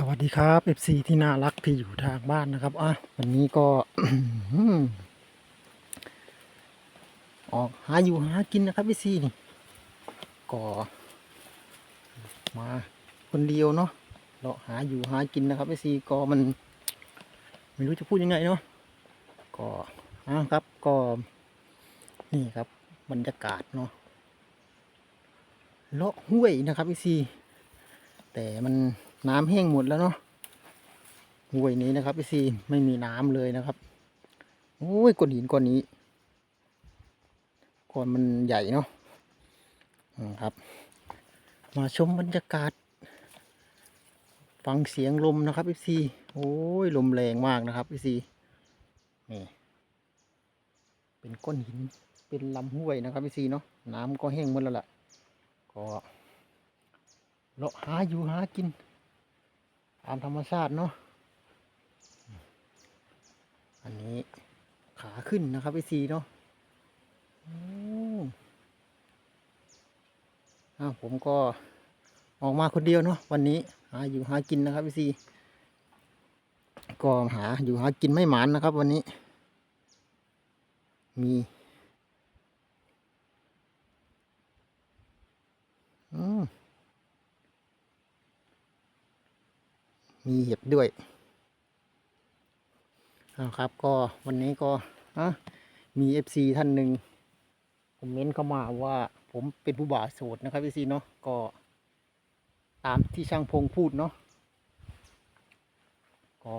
สวัสดีครับ FC ที่น่ารักที่อยู่ทางบ้านนะครับอะวันนี้ก็ ออกหาอยู่หากินนะครับ FC นี่ก็มาคนเดียวเนาะเราหาอยู่หากินนะครับ FC ก็มัน ไม่รู้จะพูดยังไงเนาะก็อะครับก็ นี่ครับ บรรยากาศเนาะเลาะห้วยนะครับ FC แต่มัน น้ำแห้งหมดแล้วเนาะห้วยนี้นะครับพี่ซีไม่มีน้ำเลยนะครับโอ้ยก้อนหินก้อนนี้ก้อนมันใหญ่เนาะครับ มาชมบรรยากาศ ฟังเสียงลมนะครับพี่ซีโอ้ยลมแรงมากนะครับพี่ซีนี่เป็นก้อนหินเป็นลำห้วยนะครับพี่ซีเนาะน้ำก็แห้งหมดแล้วล่ะก็เราะหาอยู่หากิน ตามธรรมชาติเนาะอันนี้ขาขึ้นนะครับพี่ซีเนาะอ้าวผมก็ออกมาคนเดียวเนาะวันนี้หาอยู่หากินนะครับพี่ซีก็หาอยู่หากินไม่หมานนะครับ วันนี้ มีอืม มีเห็บด้วยเอาครับก็วันนี้ก็อะมี FC ท่านหนึ่งคอมเมนต์เข้ามาว่าผมเป็นผู้บ่าวโสดนะครับ FC เนาะก็ตามที่ช่างพงพูดเนาะก็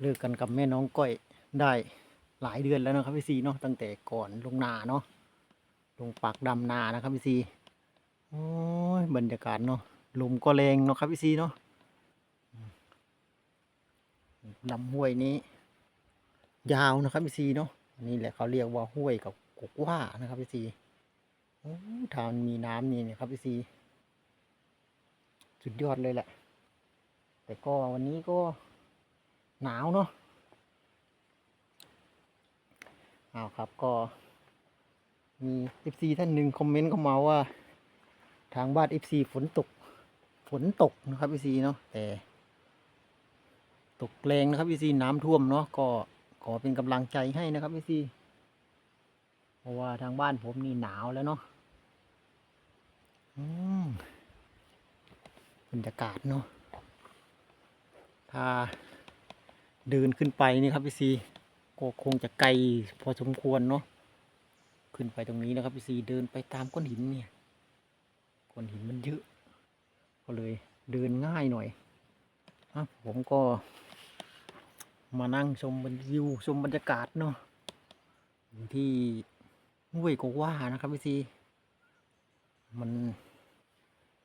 เลิกกันกับแม่น้องก้อยได้หลายเดือนแล้วนะครับ FC เนาะตั้งแต่ก่อนลงนาเนาะลงปักดำนานะครับ FC โอ้ยบรรยากาศเนาะลมก็แรงเนาะครับ FC เนาะ ลำห้วยนี้ ยาวนะครับพี่ซีเนาะนี่แหละเขาเรียกว่าห้วยกับกกว่านะครับพี่ซีโอ้ทางมีน้ำนี่นะครับพี่ซีสุดยอดเลยแหละ แต่ก็วันนี้ก็หนาวเนาะเอาครับก็มีเอฟซีท่านหนึ่งคอมเมนต์เข้ามาว่า ทางบ้านเอฟซีฝนตก ฝนตกนะครับพี่ซีเนาะแต่ ตกแรงนะครับพี่ซีน้ำท่วมเนาะก็ขอเป็นกำลังใจให้นะครับพี่ซีเพราะว่าทางบ้านผมนี่หนาวแล้วเนาะอืมบรรยากาศเนาะถ้าเดินขึ้นไปนี่ครับพี่ซีก็คงจะไกลพอสมควรเนาะขึ้นไปตรงนี้นะครับพี่ซีเดินไปตามก้อนหินเนี่ยก้อนหินมันเยอะก็เลยเดินง่ายหน่อยอะผมก็ มานั่งชมบรรวิวชมบรรยากาศเนาะที่ห้วยกว่านะครับพี่ซีมัน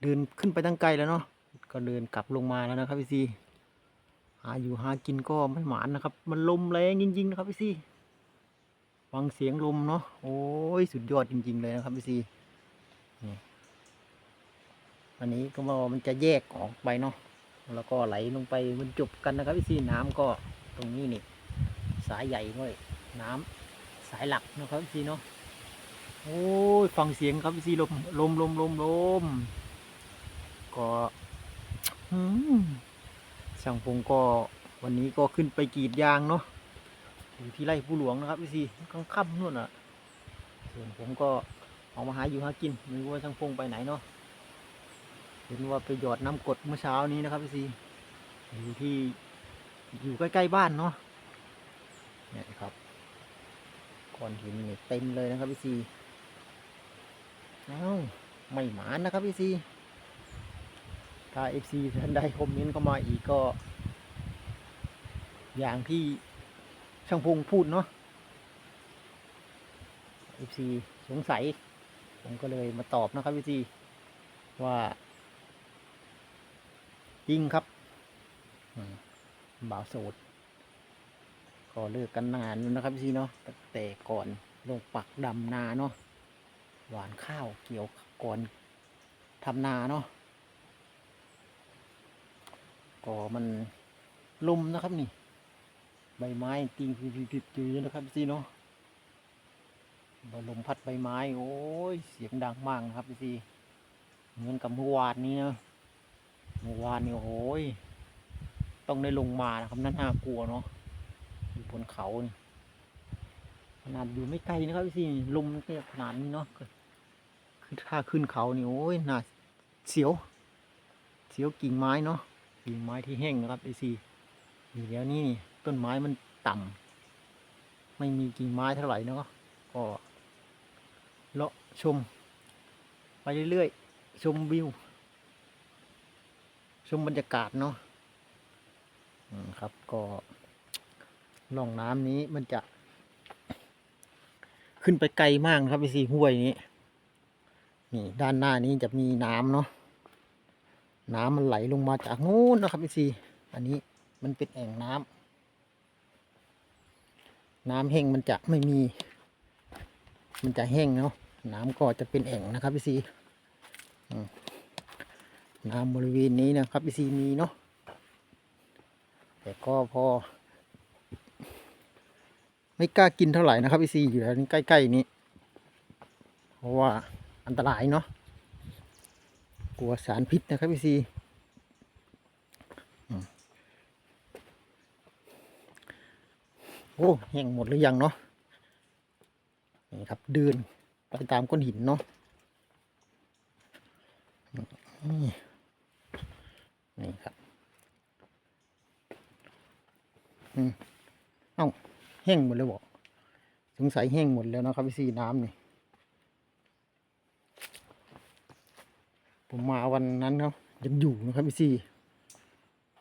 เดินขึ้นไปตั้งไกลแล้วเนาะก็เดินกลับลงมาแล้วนะครับพี่ซีหาอยู่หากินก็ไม่หมานนะครับ มันลมแรงจริง ๆ นะครับพี่ซีฟังเสียงลมเนาะโอ้ยสุดยอดจริง ๆ เลยนะครับพี่ซีอันนี้ก็มันจะแยกออกไปเนาะแล้วก็ไหลลงไปบรรจบกันนะครับพี่ซีน้ำก็ ตรงนี้นี่สายใหญ่ด้วยน้ำสายหลักนะครับพี่เนาะโอ้ยฟังเสียงครับพี่ลมลมลมลมลมก็ช่างพงก็วันนี้ก็ขึ้นไปกรีดยางเนาะอยู่ที่ไร่ผู้หลวงนะครับพี่ซีข้างค่ำนู่นอะ ส่วนผมก็ออกมาหาอยู่หากินไม่รู้ว่าช่างพงไปไหนเนาะเห็นว่าไปหยอดน้ำกดเมื่อเช้านี้นะครับพี่อยู่ที่ อยู่ใกล้ๆบ้านเนาะเนี่ยครับก้อนหินเนี่ยเต็มเลยนะครับพี่ซีเอ้าไม่หมานนะครับพี่ซีถ้าเอฟซีท่านใดคอมเมนต์เข้ามาอีกก็ อย่างที่ช่างพงพูดเนาะเอฟซีสงสัย ผมก็เลยมาตอบนะครับพี่ซีว่า จริงครับ อืม บ่าวโสดก็เลิกกันนานแล้วนะครับพี่เนาะแต่ก่อนลงปักดำนาเนาะหวานข้าวเกี่ยวก่อนทำนาเนาะก็มันลมนะครับนี่ ใบไม้ติงติดๆอยู่นะครับพี่เนาะลมพัดใบไม้โอ้ยเสียงดังมากนะครับพี่เหมือนกับเมื่อวานนี้เนาะเมื่อวานนี่โอ้ย ต้องได้ลงมานะครับนั่นน่ากลัวเนาะอยู่บนเขานี่ขนาดอยู่ไม่ไกลนะครับพี่ซีลมมันก็ขนาดนี้เนาะคือถ้าขึ้นเขานี่โอ้ยน่าเสียว เสียวกิ่งไม้เนาะกิ่งไม้ที่แห้งนะครับพี่ซีอยู่แล้วนี่ต้นไม้มันต่ำไม่มีกิ่งไม้เท่าไหร่เนาะก็เลาะชม ไปเรื่อยๆชมวิว ชมบรรยากาศเนาะ ครับก็ล่องน้ำนี้มันจะ ขึ้นไปไกลมากครับไอซีห้วยนี้ นี่ด้านหน้านี้จะมีน้ำเนาะน้ำมันไหลลงมาจากนู้นนะครับไอซีอันนี้มันเป็นแอ่งน้ำน้ำแห้งมันจะไม่มี มันจะแห้งเนาะน้ำก็จะเป็นแอ่งนะครับไอซีน้ำบริเวณนี้นะครับพีซีมีเนาะ แต่ก็พอ ไม่กล้ากินเท่าไหร่นะครับพีซีอยู่แล้วนี่ใกล้ๆนี้ เพราะว่าอันตรายเนาะกลัวสารพิษนะครับพีซีโอ้แห้งหมดหรือยังเนาะนี่ครับเดินไปตามก้อนหินเนาะนี่ครับ อืม เอ้าแห้งหมดแล้วบอกสงสัยแห้งหมดแล้วนะครับพี่ซีน้ำนี่ ผมมาวันนั้นเนาะยังอยู่นะครับพี่ซี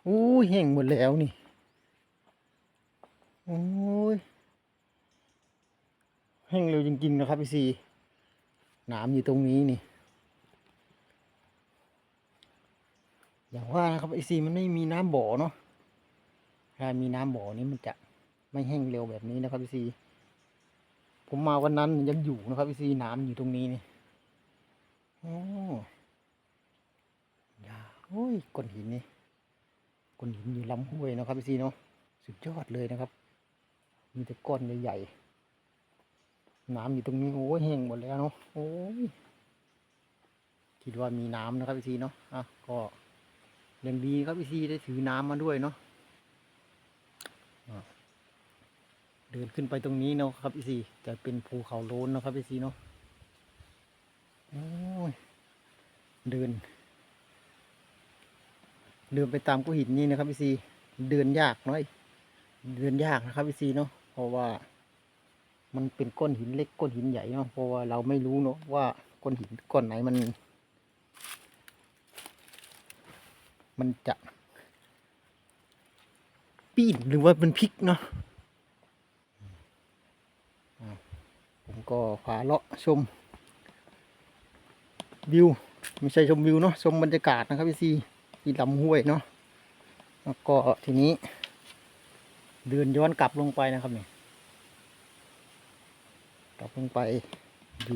โอ้ยแห้งหมดแล้วนี่ โอ้ยแห้งเร็วจริง ๆ นะครับพี่ซีน้ำอยู่ตรงนี้นี่ อย่างว่านะครับไอซีมันไม่มีน้ำบ่อเนาะ ถ้ามีน้ำบ่อนี้มันจะไม่แห้งเร็วแบบนี้นะครับไอซี ผมมาวันนั้นยังอยู่นะครับไอซีน้ำอยู่ตรงนี้นี่โอ้ยาโอ้ยก้อนหินนี่ก้อนหินอยู่ลำห้วยนะครับไอซีเนาะสุดยอดเลยนะครับ มีแต่ก้อนใหญ่ๆน้ำอยู่ตรงนี้โอ้ยแห้งหมดแล้วเนาะโอ้ยคิดว่ามีน้ำนะครับไอซีเนาะอะก็ยังดีครับพี่ซีได้ถือน้ำมาด้วยเนาะอ่า เดินขึ้นไปตรงนี้เนาะครับพี่ซีจะเป็นภูเขาโล้นนะครับพี่ซีเนาะโอ้ยเดิน เดินไปตามก้อนหินนี่นะครับพี่ซีเดินยากน้อยเดินยากนะครับพี่ซีเนาะเพราะว่า มันเป็นก้อนหินเล็กก้อนหินใหญ่เนาะเพราะว่าเราไม่รู้เนาะว่าก้อนหินก้อนไหนมัน มันจะปีนหรือว่าเป็นพริกเนาะอ่า ผมก็พาเลาะชมวิวไม่ใช่ชมวิวเนาะชมบรรยากาศนะครับพี่ซีที่ลำห้วยเนาะแล้วก็ทีนี้ เดินย้อนกลับลงไปนะครับเนี่ยกลับลงไปดู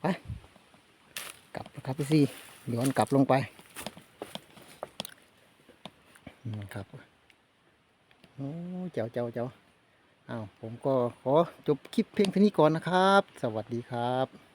ไปกลับนะครับพี่ซีย้อนกลับลงไปครับโอ้เจ้าเจ้าเจ้า อ้าวผมก็ขอจบคลิปเพียงเท่านี้ก่อนนะครับ สวัสดีครับ